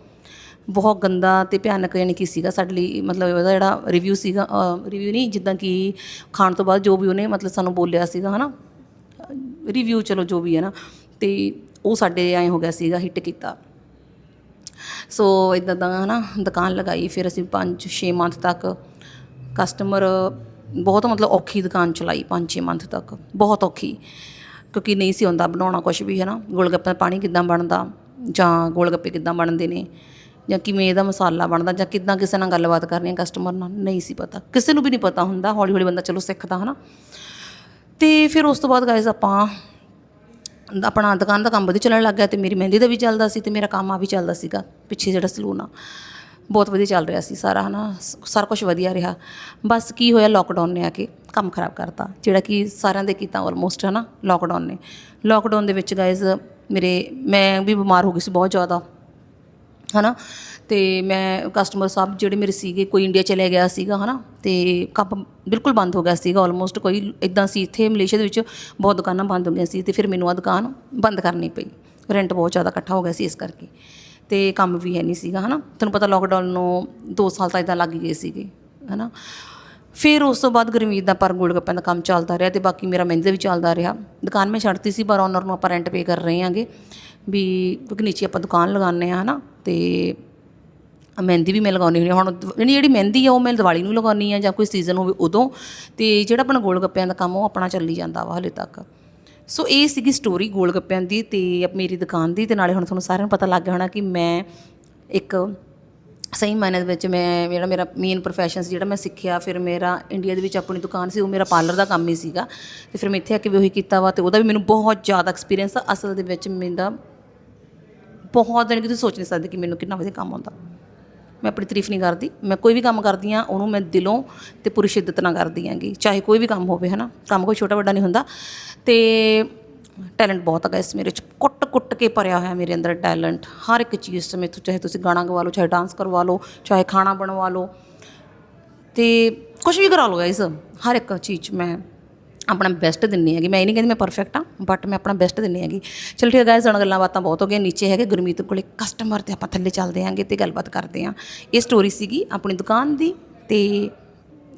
ਬਹੁਤ ਗੰਦਾ ਤੇ ਭਿਆਨਕ ਯਾਨੀ ਕਿ ਸੀਗਾ ਸਾਡੇ ਲਈ, ਮਤਲਬ ਉਹਦਾ ਜਿਹੜਾ ਰਿਵਿਊ ਸੀਗਾ ਰਿਵਿਊ ਨਹੀਂ, ਜਿੱਦਾਂ ਕਿ ਖਾਣ ਤੋਂ ਬਾਅਦ ਜੋ ਵੀ ਉਹਨੇ ਮਤਲਬ ਸਾਨੂੰ ਬੋਲਿਆ ਸੀਗਾ, ਹਨਾ? ਰਿਵਿਊ ਚਲੋ ਜੋ ਵੀ ਹੈ ਨਾ, ਤੇ ਉਹ ਸਾਡੇ ਐਂ ਹੋ ਗਿਆ ਸੀਗਾ ਹਿੱਟ ਕੀਤਾ। ਸੋ ਇਦਾਂ ਦਾ, ਹਨਾ, ਦੁਕਾਨ ਲਗਾਈ, ਫਿਰ ਅਸੀਂ 5-6 ਮੰਥ ਤੱਕ ਕਸਟਮਰ ਬਹੁਤ ਮਤਲਬ ਔਖੀ ਦੁਕਾਨ ਚਲਾਈ 5-6 ਮੰਥ ਤੱਕ। ਬਹੁਤ ਔਖੀ। ਕਿਉਂਕਿ ਨਹੀਂ ਸੀ ਹੁੰਦਾ ਬਣਾਉਣਾ ਕੁਝ ਵੀ ਹੈ ਨਾ ਗੋਲਗੱਪੇ ਦਾ ਪਾਣੀ ਕਿੱਦਾਂ ਬਣਦਾ ਜਾਂ ਗੋਲਗੱਪੇ ਕਿੱਦਾਂ ਬਣਦੇ ਨੇ ਜਾਂ ਕਿਵੇਂ ਇਹਦਾ ਮਸਾਲਾ ਬਣਦਾ ਜਾਂ ਕਿੱਦਾਂ ਕਿਸੇ ਨਾਲ ਗੱਲਬਾਤ ਕਰਨੀ ਹੈ ਕਸਟਮਰ ਨਾਲ, ਨਹੀਂ ਸੀ ਪਤਾ। ਕਿਸੇ ਨੂੰ ਵੀ ਨਹੀਂ ਪਤਾ ਹੁੰਦਾ ਹੌਲੀ ਹੌਲੀ ਬੰਦਾ ਚਲੋ ਸਿੱਖਦਾ, ਹਨਾ। ਤੇ ਫਿਰ ਉਸ ਤੋਂ ਬਾਅਦ ਗਾਇਜ਼ ਆਪਾਂ ਆਪਣਾ ਦੁਕਾਨ ਦਾ ਕੰਮ ਵਧੀਆ ਚੱਲਣ ਲੱਗ ਗਿਆ ਤੇ ਮੇਰੀ ਮਹਿੰਦੀ ਦਾ ਵੀ ਚੱਲਦਾ ਸੀ ਤੇ ਮੇਰਾ ਕੰਮ ਆ ਵੀ ਚੱਲਦਾ ਸੀਗਾ, ਪਿੱਛੇ ਜਿਹੜਾ ਸਲੂਨ ਆ। ਬਹੁਤ ਵਧੀਆ ਚੱਲ ਰਿਹਾ ਸੀ ਸਾਰਾ, ਹਨਾ ਸ- ਸਾਰਾ ਕੁਝ ਵਧੀਆ ਰਿਹਾ। ਬਸ ਕੀ ਹੋਇਆ ਲੋਕਡਾਊਨ ਨੇ ਆ ਕੇ ਕੰਮ ਖਰਾਬ ਕਰਤਾ, ਜਿਹੜਾ ਕਿ ਸਾਰਿਆਂ ਦੇ ਕੀਤਾ ਆਲਮੋਸਟ ਹਨਾ ਲੋਕਡਾਊਨ ਨੇ। ਲੋਕਡਾਊਨ ਦੇ ਵਿੱਚ ਗਾਇਜ਼ ਮੇਰੇ, ਮੈਂ ਵੀ ਬਿਮਾਰ ਹੋ ਗਈ ਸੀ ਬਹੁਤ ਜ਼ਿਆਦਾ, ਹਨਾ। ਤੇ ਮੈਂ ਕਸਟਮਰ ਸਾਹਿਬ ਜਿਹੜੇ ਮੇਰੇ ਸੀਗੇ, ਕੋਈ ਇੰਡੀਆ ਚਲੇ ਗਿਆ ਸੀਗਾ, ਹਨਾ, ਤੇ ਕੰਮ ਬਿਲਕੁਲ ਬੰਦ ਹੋ ਗਿਆ ਸੀਗਾ ਆਲਮੋਸਟ ਕੋਈ ਇਦਾਂ ਸੀ, ਇੱਥੇ ਮਲੇਸ਼ੀਆ ਦੇ ਵਿੱਚ ਬਹੁਤ ਦੁਕਾਨਾਂ ਬੰਦ ਹੋ ਗਈਆਂ ਸੀ, ਤੇ ਫਿਰ ਮੈਨੂੰ ਆ ਦੁਕਾਨ ਬੰਦ ਕਰਨੀ ਪਈ। ਰੈਂਟ ਬਹੁਤ ਜ਼ਿਆਦਾ ਇਕੱਠਾ ਹੋ ਗਿਆ ਸੀ ਇਸ ਕਰਕੇ। ਤੇ ਕੰਮ ਵੀ ਹੈ ਨਹੀਂ ਸੀਗਾ, ਹਨਾ? ਤੁਹਾਨੂੰ ਪਤਾ ਲੋਕਡਾਊਨ ਨੂੰ 2 ਸਾਲ ਤਾਂ ਇਦਾਂ ਲੱਗ ਗਏ ਸੀਗੇ, ਹਨਾ? ਫਿਰ ਉਸ ਤੋਂ ਬਾਅਦ ਗੁਰਮੀਤ ਦਾ ਪਰ ਗੋਲ ਗੱਪਿਆਂ ਦਾ ਕੰਮ ਚੱਲਦਾ ਰਿਹਾ ਤੇ ਬਾਕੀ ਮੇਰਾ ਮਹਿੰਦੀ ਦਾ ਵੀ ਚੱਲਦਾ ਰਿਹਾ। ਦੁਕਾਨ ਮੈਂ ਛੱਡਤੀ ਸੀ, ਪਰ ਓਨਰ ਨੂੰ ਆਪਾਂ ਰੈਂਟ ਪੇ ਕਰ ਰਹੇ ਹਾਂਗੇ। ਵੀ ਕਿਉਂਕਿ ਨੀਚੇ ਆਪਾਂ ਦੁਕਾਨ ਲਗਾਉਂਦੇ ਆ ਹਨਾ? ਤੇ ਮਹਿੰਦੀ ਵੀ ਮੈਂ ਲਗਾਉਣੀ ਹੁੰਦੀ ਹਾਂ। ਹੁਣ ਦ- ਜਿਹੜੀ ਜਿਹੜੀ ਮਹਿੰਦੀ ਆ, ਉਹ ਮੈਂ ਦੀਵਾਲੀ ਨੂੰ ਲਗਾਉਣੀ ਆ ਜਾਂ ਕੋਈ ਸੀਜ਼ਨ ਹੋਵੇ ਉਦੋਂ। ਤੇ ਜਿਹੜਾ ਆਪਣਾ ਗੋਲ ਗੱਪਿਆਂ ਦਾ ਕੰਮ ਉਹ ਆਪਣਾ ਚੱਲੀ ਜਾਂਦਾ ਵਾ ਹਲੇ ਤੱਕ। ਸੋ ਇਹ ਸੀਗੀ ਸਟੋਰੀ ਗੋਲ ਗੱਪਿਆਂ ਦੀ ਤੇ ਮੇਰੀ ਦੁਕਾਨ ਦੀ ਤੇ ਨਾਲੇ ਹੁਣ ਤੁਹਾਨੂੰ ਸਾਰਿਆਂ ਨੂੰ ਪਤਾ ਲੱਗ ਗਿਆ ਹੋਣਾ ਕਿ ਮੈਂ ਇੱਕ ਸਹੀ ਮਾਇਨੇ ਦੇ ਵਿੱਚ ਮੈਂ, ਜਿਹੜਾ ਮੇਰਾ ਮੇਨ ਪ੍ਰੋਫੈਸ਼ਨ ਸੀ ਜਿਹੜਾ ਮੈਂ ਸਿੱਖਿਆ, ਫਿਰ ਮੇਰਾ ਇੰਡੀਆ ਦੇ ਵਿੱਚ ਆਪਣੀ ਦੁਕਾਨ ਸੀ, ਉਹ ਮੇਰਾ ਪਾਰਲਰ ਦਾ ਕੰਮ ਹੀ ਸੀਗਾ। ਤੇ ਫਿਰ ਮੈਂ ਇੱਥੇ ਆ ਕੇ ਵੀ ਉਹੀ ਕੀਤਾ ਵਾ ਤੇ ਉਹਦਾ ਵੀ ਮੈਨੂੰ ਬਹੁਤ ਜ਼ਿਆਦਾ ਐਕਸਪੀਰੀਅੰਸ ਆ। ਅਸਲ ਦੇ ਵਿੱਚ ਮੇਰਾ ਬਹੁਤ ਦਿਨ ਕਿ ਤੁਸੀਂ ਸੋਚ ਨਹੀਂ ਸਕਦੇ ਕਿ ਮੈਨੂੰ ਕਿੰਨਾ ਵਧੀਆ ਕੰਮ ਆਉਂਦਾ। ਮੈਂ ਆਪਣੀ ਤਾਰੀਫ ਨਹੀਂ ਕਰਦੀ। ਮੈਂ ਕੋਈ ਵੀ ਕੰਮ ਕਰਦੀ ਆ ਉਹਨੂੰ ਮੈਂ ਦਿਲੋਂ ਤੇ ਪੂਰੀ ਸ਼ਿੱਦਤ ਨਾਲ ਕਰਦੀ ਆਂਗੀ ਚਾਹੇ ਕੋਈ ਵੀ ਕੰਮ ਹੋਵੇ, ਹਨਾ। ਕੰਮ ਕੋਈ ਛੋਟਾ ਵੱਡਾ ਨਹੀਂ ਹੁੰਦਾ। ਤੇ ਟੈਲੈਂਟ ਬਹੁਤ ਹੈਗਾ ਇਸ ਮੇਰੇ ਚ। ਕੁੱਟ ਕੁੱਟ ਕੇ ਭਰਿਆ ਹੋਇਆ ਮੇਰੇ ਅੰਦਰ ਟੈਲੈਂਟ। ਹਰ ਇੱਕ ਚੀਜ਼ 'ਚ ਮੈਥੋਂ ਚਾਹੇ ਤੁਸੀਂ ਗਾਣਾ ਗਵਾ ਲਓ, ਚਾਹੇ ਡਾਂਸ ਕਰਵਾ ਲਓ, ਚਾਹੇ ਖਾਣਾ ਬਣਵਾ ਲਓ। ਤੇ ਕੁਝ ਵੀ ਕਰਾ ਲਓ ਗਾਇਸ ਹਰ ਇੱਕ ਚੀਜ਼ 'ਚ ਮੈਂ ਆਪਣਾ ਬੈਸਟ ਦਿੰਨੀ ਹੈਗੀ। ਮੈਂ ਇਹ ਨਹੀਂ ਕਹਿੰਦੀ ਮੈਂ ਪਰਫੈਕਟ ਆ ਬਟ ਮੈਂ ਆਪਣਾ ਬੈਸਟ ਦਿੰਨੀ ਹੈਗੀ। ਚਲੋ ਠੀਕ ਹੈ ਗਾਇਸ ਹੁਣ ਗੱਲਾਂ ਬਾਤਾਂ ਬਹੁਤ ਹੋ ਗਈਆਂ। ਨੀਚੇ ਹੈਗੇ ਗੁਰਮੀਤ ਕੋਲੇ ਕਸਟਮਰ ਤੇ ਆਪਾਂ ਥੱਲੇ ਚੱਲਦੇ ਆਂਗੇ ਤੇ ਗੱਲਬਾਤ ਕਰਦੇ ਆਂ ਇਹ ਸਟੋਰੀ ਸੀਗੀ ਆਪਣੀ ਦੁਕਾਨ ਦੀ ਤੇ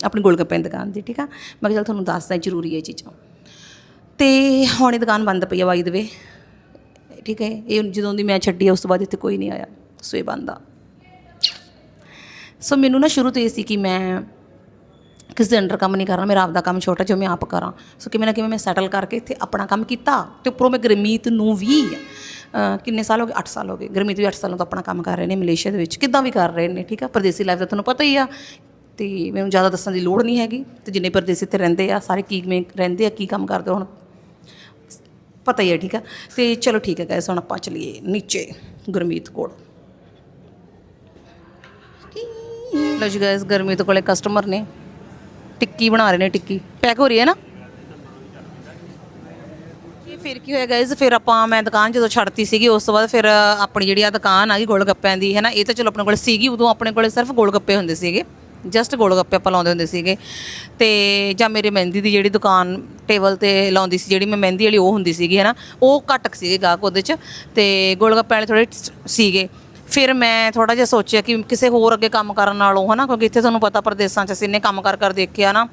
ਆਪਣੀ ਗੋਲਗੱਪੇ ਦੀ ਦੁਕਾਨ ਦੀ, ਠੀਕ ਆ? ਮੈਂ ਕਿਹਾ ਚਲ ਤੁਹਾਨੂੰ ਦੱਸਦਾ ਜ਼ਰੂਰੀ ਹੈ ਇਹ ਚੀਜ਼ਾਂ। ਤੇ ਹੁਣ ਇਹ ਦੁਕਾਨ ਬੰਦ ਪਈ ਆ ਬਾਈ ਦੇ ਠੀਕ ਹੈ, ਇਹ ਜਦੋਂ ਦੀ ਮੈਂ ਛੱਡੀ ਉਸ ਤੋਂ ਬਾਅਦ ਇੱਥੇ ਕੋਈ ਨਹੀਂ ਆਇਆ। ਸੋ ਇਹ ਆ। ਸੋ ਮੈਨੂੰ ਨਾ ਸ਼ੁਰੂ ਤੋਂ ਇਹ ਸੀ ਕਿ ਮੈਂ ਕਿਸੇ ਦੇ ਅੰਡਰ ਕੰਮ ਨਹੀਂ ਕਰਨਾ, ਮੇਰਾ ਆਪਦਾ ਕੰਮ ਛੋਟਾ, ਜੋ ਮੈਂ ਆਪ ਕਰਾਂ। ਸੋ ਕਿਵੇਂ ਨਾ ਕਿਵੇਂ ਮੈਂ ਸੈਟਲ ਕਰਕੇ ਇੱਥੇ ਆਪਣਾ ਕੰਮ ਕੀਤਾ ਤੇ ਉੱਪਰੋਂ ਮੈਂ ਗਰਮੀਤ ਨੂੰ ਵੀ ਕਿੰਨੇ ਸਾਲ ਹੋ ਗਏ? 8 ਸਾਲ ਹੋ ਗਏ। ਗਰਮੀਤ ਵੀ 8 ਸਾਲਾਂ ਤੋਂ ਆਪਣਾ ਕੰਮ ਕਰ ਰਹੇ ਨੇ, ਮਲੇਸ਼ੀਆ ਦੇ ਵਿੱਚ। ਕਿੱਦਾਂ ਵੀ ਕਰ ਰਹੇ ਨੇ, ਠੀਕ ਆ? ਪਰਦੇਸੀ ਲਾਈਫ ਦਾ ਤੁਹਾਨੂੰ ਪਤਾ ਹੀ ਆ। ਤੇ ਮੈਨੂੰ ਜ਼ਿਆਦਾ ਦੱਸਣ ਦੀ ਲੋੜ ਨਹੀਂ ਹੈਗੀ। ਤੇ ਜਿੰਨੇ ਪਰਦੇਸੀ ਤੇ ਰਹਿੰਦੇ ਆ, ਸਾਰੇ ਕੀ ਕਿਵੇਂ ਰਹਿੰਦੇ ਆ, ਕੀ ਕੰਮ ਕਰਦੇ ਹੁਣ? ਪਤਾ ਹੀ ਹੈ ਠੀਕ ਆ? ਤੇ ਚਲੋ ਠੀਕ ਹੈ ਗਾਇਸ ਹੁਣ ਆਪਾਂ ਚਲੀਏ ਨੀਚੇ, ਗੁਰਮੀਤ ਕੋਲ। ਲੋ ਜੀ ਗਾਇਸ ਗੁਰਮੀਤ ਕੋਲੇ ਕਸਟਮਰ ਨੇ। ਟਿੱਕੀ ਬਣਾ ਰਹੇ ਨੇ ਟਿੱਕੀ। ਪੈਕ ਹੋ ਰਹੀ ਹੈ ਨਾ? ਇਹ ਫਿਰ ਕੀ ਹੋਇਆ ਗਾਇਸ ਫਿਰ ਆਪਾਂ, ਮੈਂ ਦੁਕਾਨ ਜਦੋਂ ਛੱਡਤੀ ਸੀਗੀ, ਉਸ ਤੋਂ ਬਾਅਦ ਫਿਰ ਆਪਣੀ ਜਿਹੜੀ ਆ ਦੁਕਾਨ ਆ ਗਈ ਗੋਲ ਗੱਪਿਆਂ ਦੀ ਹੈ ਨਾ ਇਹ ਤਾਂ ਚਲੋ ਆਪਣੇ ਕੋਲ ਸੀਗੀ, ਉਦੋਂ ਆਪਣੇ ਕੋਲ ਸਿਰਫ ਗੋਲ ਗੱਪੇ ਹੁੰਦੇ ਸੀਗੇ। ਜਸਟ ਗੋਲ ਗੱਪੇ ਆਪਾਂ ਲਾਉਂਦੇ ਹੁੰਦੇ ਸੀਗੇ। ਤੇ ਜਾਂ ਮੇਰੇ ਮਹਿੰਦੀ ਦੀ ਜਿਹੜੀ ਦੁਕਾਨ ਟੇਬਲ ਤੇ ਲਾਉਂਦੀ ਸੀ, ਜਿਹੜੀ ਮੈਂ ਮਹਿੰਦੀ ਵਾਲੀ ਉਹ ਹੁੰਦੀ ਸੀਗੀ ਹੈ ਨਾ ਉਹ ਘੱਟ ਕੁ ਸੀਗੇ ਗਾਹਕ ਉਹਦੇ ਚ। ਤੇ ਗੋਲ ਗੱਪੇ ਵਾਲੇ ਥੋੜੇ ਸੀਗੇ। ਫਿਰ ਮੈਂ ਥੋੜਾ ਜਿਹਾ ਸੋਚਿਆ ਕਿ ਕਿਸੇ ਹੋਰ ਅੱਗੇ ਕੰਮ ਕਰਨ ਨਾਲੋਂ ਹਨਾ, ਕਿਉਂਕਿ ਇੱਥੇ ਤੁਹਾਨੂੰ ਪਤਾ ਪਰਦੇਸਾਂ 'ਚ ਅਸੀਂ ਇੰਨੇ ਕੰਮ ਕਰ ਕਰ ਦੇਖਿਆ ਨਾ,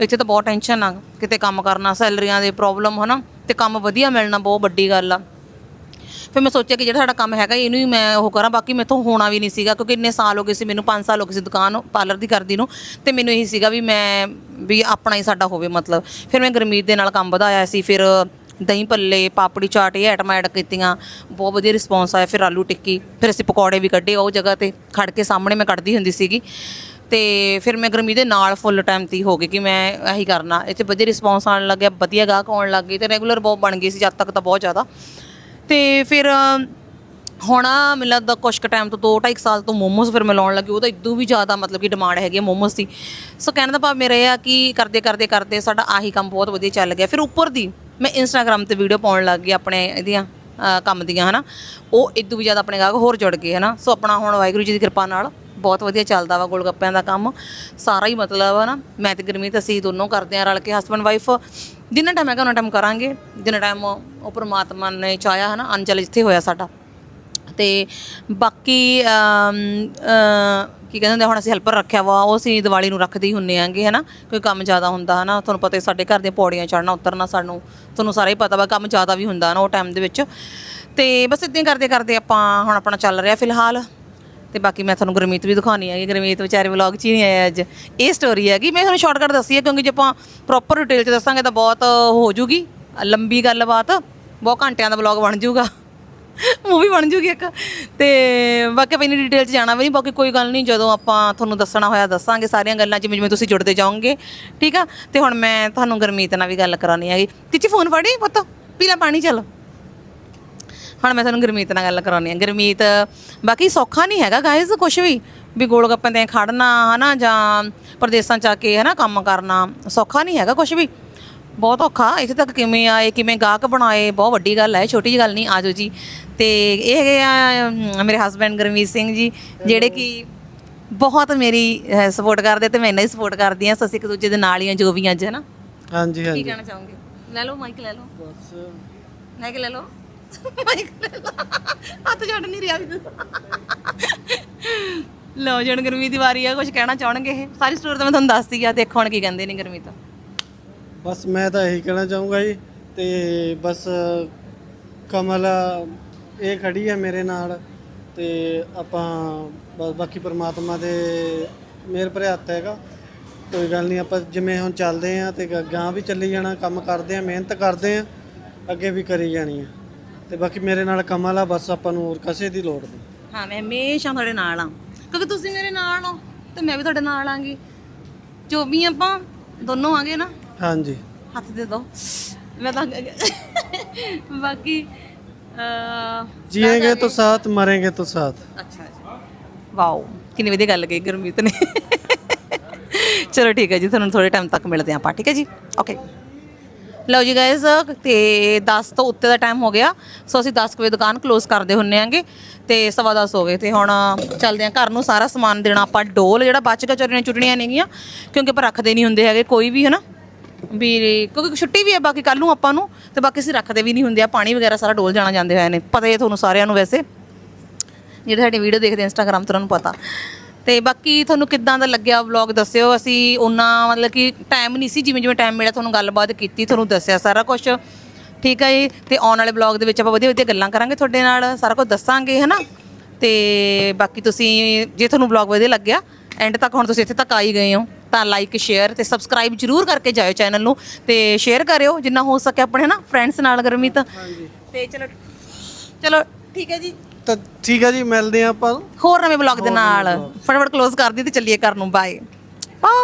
ਇੱਥੇ ਤਾਂ ਬਹੁਤ ਟੈਨਸ਼ਨ ਆ, ਕਿਤੇ ਕੰਮ ਕਰਨਾ ਸੈਲਰੀਆਂ ਦੇ ਪ੍ਰੋਬਲਮ ਹਨਾ, ਤੇ ਕੰਮ ਵਧੀਆ ਮਿਲਣਾ, ਬਹੁਤ ਵੱਡੀ ਗੱਲ ਆ। ਫਿਰ ਮੈਂ ਸੋਚਿਆ ਕਿ ਜਿਹੜਾ ਸਾਡਾ ਕੰਮ ਹੈਗਾ, ਇਹਨੂੰ ਹੀ ਮੈਂ ਉਹ ਕਰਾਂ, ਬਾਕੀ ਮੈਥੋਂ ਹੋਣਾ ਵੀ ਨਹੀਂ ਸੀਗਾ, ਕਿਉਂਕਿ ਇੰਨੇ ਸਾਲ ਹੋ ਗਏ ਸੀ ਮੈਨੂੰ 5 ਸਾਲ ਹੋ ਗਏ ਸੀ ਦੁਕਾਨ ਪਾਰਲਰ ਦੀ ਕਰਦੀ ਨੂੰ, ਤੇ ਮੈਨੂੰ ਇਹੀ ਸੀਗਾ ਵੀ ਮੈਂ, ਵੀ ਆਪਣਾ ਹੀ ਸਾਡਾ ਹੋਵੇ ਮਤਲਬ। ਫਿਰ ਮੈਂ ਗਰਮੀਤ ਦੇ ਨਾਲ ਕੰਮ ਵਧਾਇਆ ਸੀ, ਫਿਰ ਦਹੀਂ ਭੱਲੇ ਪਾਪੜੀ ਚਾਟ ਇਹ ਆਈਟਮਾਂ ਐਡ ਕੀਤੀਆਂ। ਬਹੁਤ ਵਧੀਆ ਰਿਸਪੌਂਸ ਆਇਆ। ਫਿਰ ਆਲੂ ਟਿੱਕੀ ਫਿਰ ਅਸੀਂ ਪਕੌੜੇ ਵੀ ਕੱਢੇ। ਉਹ ਜਗ੍ਹਾ ਤੇ ਖੜ ਕੇ ਸਾਹਮਣੇ ਮੈਂ ਕੱਢਦੀ ਹੁੰਦੀ ਸੀਗੀ। ਤੇ ਫਿਰ ਮੈਂ ਗਰਮੀ ਦੇ ਨਾਲ ਫੁੱਲ ਟਾਈਮ ਤੇ ਹੀ ਹੋ ਗਈ ਕਿ ਮੈਂ ਇਹੀ ਕਰਨਾ। ਇੱਥੇ ਵਧੀਆ ਰਿਸਪੌਂਸ ਆਉਣ ਲੱਗਿਆ ਵਧੀਆ ਗਾਹਕ ਆਉਣ ਲੱਗ ਗਏ ਤੇ ਰੈਗੂਲਰ ਬਹੁਤ ਬਣ ਗਈ ਸੀ ਜਦ ਤੱਕ ਤਾਂ ਬਹੁਤ ਜ਼ਿਆਦਾ। ਤੇ ਫਿਰ ਅ, ਹੁਣ ਆ ਮੈਨੂੰ ਲੱਗਦਾ ਕੁਛ ਕੁ ਟਾਈਮ ਤੋਂ 2 2.5 ਸਾਲ ਤੋਂ ਮੋਮੋਸ ਫਿਰ ਮੈਂ ਲਾਉਣ ਲੱਗੀ ਉਹਦਾ ਇਦੋਂ ਵੀ ਜ਼ਿਆਦਾ ਮਤਲਬ ਕਿ ਡਿਮਾਂਡ ਹੈਗੀ ਹੈ ਮੋਮੋਸ ਦੀ। ਸੋ ਕਹਿਣ ਦਾ ਭਾਵ ਮੇਰਾ ਇਹ ਆ ਕਿ ਕਰਦੇ ਕਰਦੇ ਕਰਦੇ ਸਾਡਾ ਆਹੀ ਕੰਮ ਬਹੁਤ ਵਧੀਆ ਚੱਲ ਗਿਆ। ਫਿਰ ਉੱਪਰ ਦੀ ਮੈਂ ਇੰਸਟਾਗ੍ਰam ਤੇ ਵੀਡੀਓ ਪਾਉਣ ਲੱਗ ਗਈ ਆਪਣੇ ਇਹਦੀਆਂ ਅ, ਕੰਮ ਦੀਆਂ ਹਨਾ। ਉਹ ਇਦੋਂ ਵੀ ਜ਼ਿਆਦਾ ਆਪਣੇ ਗਾਹਕ ਹੋਰ ਜੁੜ ਗਏ ਹਨਾ। ਸੋ ਆਪਣਾ ਹੁਣ ਵਾਹਿਗੁਰੂ ਜੀ ਦੀ ਕਿਰਪਾ ਨਾਲ ਬਹੁਤ ਵਧੀਆ ਚੱਲਦਾ ਵਾ ਗੋਲਗੱਪਿਆਂ ਦਾ ਕੰਮ। ਸਾਰਾ ਹੀ ਮਤਲਬ ਹੈ ਨਾ ਮੈਂ ਤੇ ਗੁਰਮੀਤ ਅਸੀਂ ਦੋਨੋਂ ਕਰਦੇ ਆ ਰਲ ਕੇ ਹਸਬੰਡ ਵਾਈਫ ਜਿੰਨਾ ਟਾਈਮ ਹੈਗਾ ਉਹਨਾਂ ਟਾਈਮ ਕਰਾਂਗੇ। ਜਿੰਨਾ ਟਾਈਮ ਉਹ ਪ੍ਰਮਾਤਮਾ ਨੇ ਚਾਹਿਆ ਹੈ ਨਾ ਅੰਚਲ ਜਿੱਥੇ ਹੋਇਆ ਸਾਡਾ। ਤੇ ਬਾਕੀ ਕੀ ਕਹਿੰਦੇ ਹੁੰਦੇ ਹੁਣ ਅਸੀਂ ਹੈਲਪਰ ਰੱਖਿਆ ਵਾ, ਉਹ ਅਸੀਂ ਦੀਵਾਲੀ ਨੂੰ ਰੱਖਦੇ ਹੀ ਹੁੰਨੇ ਆਂਗੇ, ਹਨਾ? ਕੋਈ ਕੰਮ ਜ਼ਿਆਦਾ ਹੁੰਦਾ, ਹਨਾ? ਤੁਹਾਨੂੰ ਪਤਾ ਹੀ ਸਾਡੇ ਘਰ ਦੀਆਂ ਪੌੜੀਆਂ ਚੜਨਾ ਉਤਰਨਾ ਸਾਨੂੰ, ਤੁਹਾਨੂੰ ਸਾਰਾ ਹੀ ਪਤਾ ਵਾ, ਕੰਮ ਜ਼ਿਆਦਾ ਵੀ ਹੁੰਦਾ ਨਾ ਉਹ ਟਾਈਮ ਦੇ ਵਿੱਚ। ਤੇ ਬਸ ਇਦਾਂ ਕਰਦੇ ਕਰਦੇ ਆਪਾਂ ਹੁਣ ਆਪਣਾ ਚੱਲ ਰਿਹਾ ਫਿਲਹਾਲ। ਤੇ ਬਾਕੀ ਮੈਂ ਤੁਹਾਨੂੰ ਗੁਰਮੀਤ ਵੀ ਦਿਖਾਉਣੀ ਹੈਗੀ, ਗੁਰਮੀਤ ਵਿਚਾਰੇ ਵਲੌਗ 'ਚ ਹੀ ਨਹੀਂ ਆਇਆ ਅੱਜ। ਇਹ ਸਟੋਰੀ ਹੈਗੀ, ਮੈਂ ਤੁਹਾਨੂੰ ਸ਼ਾਰਟਕਟ ਦੱਸੀ ਹੈ, ਕਿਉਂਕਿ ਜੇ ਆਪਾਂ ਪ੍ਰੋਪਰ ਡਿਟੇਲ 'ਚ ਦੱਸਾਂਗੇ ਤਾਂ ਬਹੁਤ ਹੋ ਜੂਗੀ, ਲੰਬੀ ਗੱਲਬਾਤ, ਬਹੁਤ ਘੰਟਿਆਂ ਦਾ ਵਲੌਗ ਬਣ ਜੂਗਾ। ਮੂਵੀ ਬਣ ਜੂਗੀ ਇੱਕ। ਤੇ ਬਾਕੀ ਆਪਾਂ ਇੰਨੀ ਡਿਟੇਲ 'ਚ ਜਾਣਾ ਵੀ ਨਹੀਂ, ਬਾਕੀ ਕੋਈ ਗੱਲ ਨਹੀਂ, ਜਦੋਂ ਆਪਾਂ ਤੁਹਾਨੂੰ ਦੱਸਣਾ ਹੋਇਆ ਦੱਸਾਂਗੇ ਸਾਰੀਆਂ ਗੱਲਾਂ, ਜਿਵੇਂ ਜਿਵੇਂ ਤੁਸੀਂ ਜੁੜਦੇ ਜਾਓਗੇ। ਠੀਕ ਆ? ਤੇ ਹੁਣ ਮੈਂ ਤੁਹਾਨੂੰ ਗੁਰਮੀਤ ਨਾਲ ਵੀ ਗੱਲ ਕਰਾਉਣੀ ਹੈਗੀ। ਤੀਚੀ ਫੋਨ ਫੜੀ ਪੁੱਤ, ਪੀਲਾ ਪਾਣੀ ਚੱਲ। ਹੁਣ ਮੈਂ ਤੁਹਾਨੂੰ ਗੁਰਮੀਤ ਨਾਲ ਗੱਲ ਕਰਾਉਣੀ ਆ। ਗੁਰਮੀਤ, ਬਾਕੀ ਸੌਖਾ ਨਹੀਂ ਹੈਗਾ ਗਾਇਜ਼ ਕੁਝ ਵੀ ਵੀ ਗੋਲ ਗੱਪਾਂ ਤੇ ਖੜਨਾ, ਹਨਾ, ਜਾਂ ਪ੍ਰਦੇਸਾਂ ਚ ਆ ਕੇ, ਹਨਾ, ਕੰਮ ਕਰਨਾ, ਸੌਖਾ ਨਹੀਂ ਹੈਗਾ ਕੁਝ ਵੀ। ਬਹੁਤ ਔਖਾ, ਇੱਥੇ ਤੱਕ ਕਿਵੇਂ ਆਏ, ਕਿਵੇਂ ਗਾਹਕ ਬਣਾਏ, ਬਹੁਤ ਵੱਡੀ ਗੱਲ ਹੈ, ਛੋਟੀ ਜਿਹੀ ਗੱਲ ਨਹੀਂ ਆਜੋ ਜੀ। ਤੇ ਇਹ ਹੈਗੇ ਆ ਮੇਰੇ ਹਸਬੰਡ ਗੁਰਮੀਤ ਸਿੰਘ ਜੀ ਜਿਹੜੇ ਕਿ ਬਹੁਤ ਮੇਰੀ ਸਪੋਰਟ ਕਰਦੇ ਤੇ ਮੈਂ ਇਹਨਾਂ ਦੀ ਸਪੋਰਟ ਕਰਦੀ ਆ ਅਸੀਂ ਇੱਕ ਦੂਜੇ ਦੇ ਨਾਲ ਹੀ ਆ ਜੋ ਵੀ ਅੱਜ ਹਨਾ? ਹਾਂਜੀ ਕੀ ਹਾਂਜੀ। ਕਹਿਣਾ ਚਾਹੋਗੇ? ਲੈ ਲਓ ਮਾਈਕ ਲੈ ਲਓ। ਬਸ। ਮਾਈਕ ਲੈ ਲਓ। ਮਾਈਕ ਲੈ ਲਓ। ਹੱਥ ਛੱਡ ਨਹੀਂ ਰਿਹਾ ਵੀ ਲਓ ਜਣ ਗਰਮੀ ਦੀ ਵਾਰੀ ਆ ਕੁਝ ਕਹਿਣਾ ਚਾਹਣਗੇ ਇਹ? ਸਾਰੀ ਸਟੋਰੀ ਤਾਂ ਮੈਂ ਤੁਹਾਨੂੰ ਦੱਸਦੀ ਆ ਦੇਖੋ ਹੁਣ ਕੀ ਕਹਿੰਦੇ ਨੇ ਗਰਮੀ ਤਾਂ ਬਸ ਮੈਂ ਤਾਂ ਇਹੀ ਕਹਿਣਾ ਚਾਹੂੰਗਾ ਜੀ ਤੇ ਬਸ ਕਮਲ ਇਹ ਖੜੀ ਹੈ ਮੇਰੇ ਨਾਲ ਤੇ ਆਪਾਂ ਬਸ ਬਾਕੀ ਪ੍ਰਮਾਤਮਾ ਦੇ ਮਿਹਰ ਭਰੇ ਹੱਥ ਹੈਗਾ। ਕੋਈ ਗੱਲ ਨਹੀਂ ਆਪਾਂ ਜਿਵੇਂ ਹੁਣ ਚੱਲਦੇ ਆ ਤੇ ਗਾਂ ਵੀ ਚੱਲੀ ਜਾਣਾ ਕੰਮ ਕਰਦੇ ਆ ਮਿਹਨਤ ਕਰਦੇ ਆ ਅੱਗੇ ਵੀ ਕਰੀ ਜਾਣੀ ਆ ਤੇ ਬਾਕੀ ਮੇਰੇ ਨਾਲ ਕਮਲ ਆ ਬਸ ਆਪਾਂ ਨੂੰ ਹੋਰ ਕਿਸੇ ਦੀ ਲੋੜ ਨਹੀਂ। ਹਾਂ ਮੈਂ ਹਮੇਸ਼ਾ ਤੁਹਾਡੇ ਨਾਲ ਆ ਕਿਉਂਕਿ ਤੁਸੀਂ ਮੇਰੇ ਨਾਲ ਹੋ ਤੇ ਮੈਂ ਵੀ ਤੁਹਾਡੇ ਨਾਲ ਆਂਗੀ। ਜੋ ਵੀ ਆਪਾਂ ਦੋਨੋਂ ਆਂਗੇ ਨਾ ਹਾਂਜੀ। ਹੱਥ ਦੇ ਦੋ। ਮੈਂ ਤਾਂ ਬਾਕੀ ਜੀਏਂਗੇ ਤਾਂ ਸਾਥ ਮरेंगे ਤਾਂ ਸਾਥ। ਅੱਛਾ ਜੀ ਵਾਓ ਕਿੰਨੀ ਵਧੀਆ ਗੱਲ ਕਹੀ ਗੁਰਮੀਤ ਨੇ। ਚਲੋ ਠੀਕ ਹੈ ਜੀ ਤੁਹਾਨੂੰ ਥੋੜੇ ਟਾਈਮ ਤੱਕ ਮਿਲਦੇ ਹਾਂ ਆਪਾਂ ਠੀਕ ਹੈ ਜੀ? ਓਕੇ ਲਓ ਜੀ ਗਾਇਜ਼ ਤੇ 10 ਤੋਂ ਉੱਤੇ ਦਾ ਟਾਈਮ ਹੋ ਗਿਆ। ਸੋ ਅਸੀਂ 10 ਕੁ ਵਜੇ ਦੁਕਾਨ ਕਲੋਜ਼ ਕਰਦੇ ਹੁੰਨੇ ਆਂਗੇ ਤੇ ਸਵਾ 10 ਹੋ ਗਏ। ਤੇ ਹੁਣ ਚੱਲਦੇ ਆਂ ਘਰ ਨੂੰ ਸਾਰਾ ਸਮਾਨ ਦੇਣਾ। ਆਪਾਂ ਡੋਲ ਜਿਹੜਾ ਬਚ ਗਿਆ ਚੋਰੀਆਂ ਚੁਟਣੀਆਂ ਨੇਗੀਆਂ ਕਿਉਂਕਿ ਆਪਾਂ ਰੱਖਦੇ ਨਹੀਂ ਹੁੰਦੇ ਹੈਗੇ ਕੋਈ ਵੀ ਹਨਾ? ਵੀ ਕਿਉਂਕਿ ਛੁੱਟੀ ਵੀ ਹੈ, ਬਾਕੀ ਕੱਲ ਨੂੰ ਆਪਾਂ ਨੂੰ, ਤੇ ਬਾਕੀ ਅਸੀਂ ਰੱਖਦੇ ਵੀ ਨਹੀਂ ਹੁੰਦੇ ਆ, ਪਾਣੀ ਵਗੈਰਾ ਸਾਰਾ ਡੋਲ ਜਾਣਾ ਜਾਂਦੇ ਹੋਏ ਨੇ, ਪਤਾ ਹੀ ਤੁਹਾਨੂੰ ਸਾਰਿਆਂ ਨੂੰ ਵੈਸੇ। ਜਿਹੜੇ ਸਾਡੀ ਵੀਡੀਓ ਦੇਖਦੇ ਇੰਸਟਾਗ੍ਰam ਤੋਂ ਉਹਨਾਂ ਨੂੰ ਪਤਾ। ਤੇ ਬਾਕੀ ਤੁਹਾਨੂੰ ਕਿੱਦਾਂ ਦਾ ਲੱਗਿਆ ਵਲੌਗ ਦੱਸਿਓ, ਅਸੀਂ ਉਹਨਾਂ ਮਤਲਬ ਕਿ ਟਾਈਮ ਨਹੀਂ ਸੀ, ਜਿਵੇਂ ਜਿਵੇਂ ਟਾਈਮ ਮਿਲਿਆ, ਤੁਹਾਨੂੰ ਗੱਲਬਾਤ ਕੀਤੀ, ਤੁਹਾਨੂੰ ਦੱਸਿਆ ਸਾਰਾ ਕੁਝ ਠੀਕ ਹੈ ਜੀ? ਤੇ ਆਉਣ ਵਾਲੇ ਬਲੌਗ ਦੇ ਵਿੱਚ ਆਪਾਂ ਵਧੀਆ ਵਧੀਆ ਗੱਲਾਂ ਕਰਾਂਗੇ ਤੁਹਾਡੇ ਨਾਲ, ਸਾਰਾ ਕੁਝ ਦੱਸਾਂਗੇ, ਹਨਾ? ਤੇ ਬਾਕੀ ਤੁਸੀਂ, ਜੇ ਤੁਹਾਨੂੰ ਬਲੌਗ ਵਧੀਆ ਲੱਗਿਆ ਐਂਡ ਤੱਕ ਹੁਣ ਤੁਸੀਂ ਇੱਥੇ ਤੱਕ ਆ ਹੀ ਗਏ ਹੋ। ਤਾਂ ਲਾਈਕ ਸ਼ੇਅਰ ਤੇ ਸਬਸਕ੍ਰਾਈਬ ਜਰੂਰ ਕਰਕੇ ਜਾਇਓ ਚੈਨਲ ਨੂੰ ਤੇ ਸ਼ੇਅਰ ਕਰਿਓ ਜਿੰਨਾ ਹੋ ਸਕੇ ਆਪਣੇ ਹਨਾ ਫਰੈਂਡਸ ਨਾਲ ਗਰਮੀਤ। ਤੇ ਚਲੋ ਚਲੋ ਠੀਕ ਹੈ ਜੀ। ਤਾਂ ਠੀਕ ਆ ਜੀ ਮਿਲਦੇ ਆ ਆਪਾਂ। ਹੋਰ ਨਵੇਂ ਬਲੌਗ ਦੇ ਨਾਲ। ਫਟਾਫਟ ਕਲੋਜ਼ ਕਰ ਤੇ ਚੱਲੀਏ ਘਰ ਨੂੰ ਬਾਏ ਬਾਏ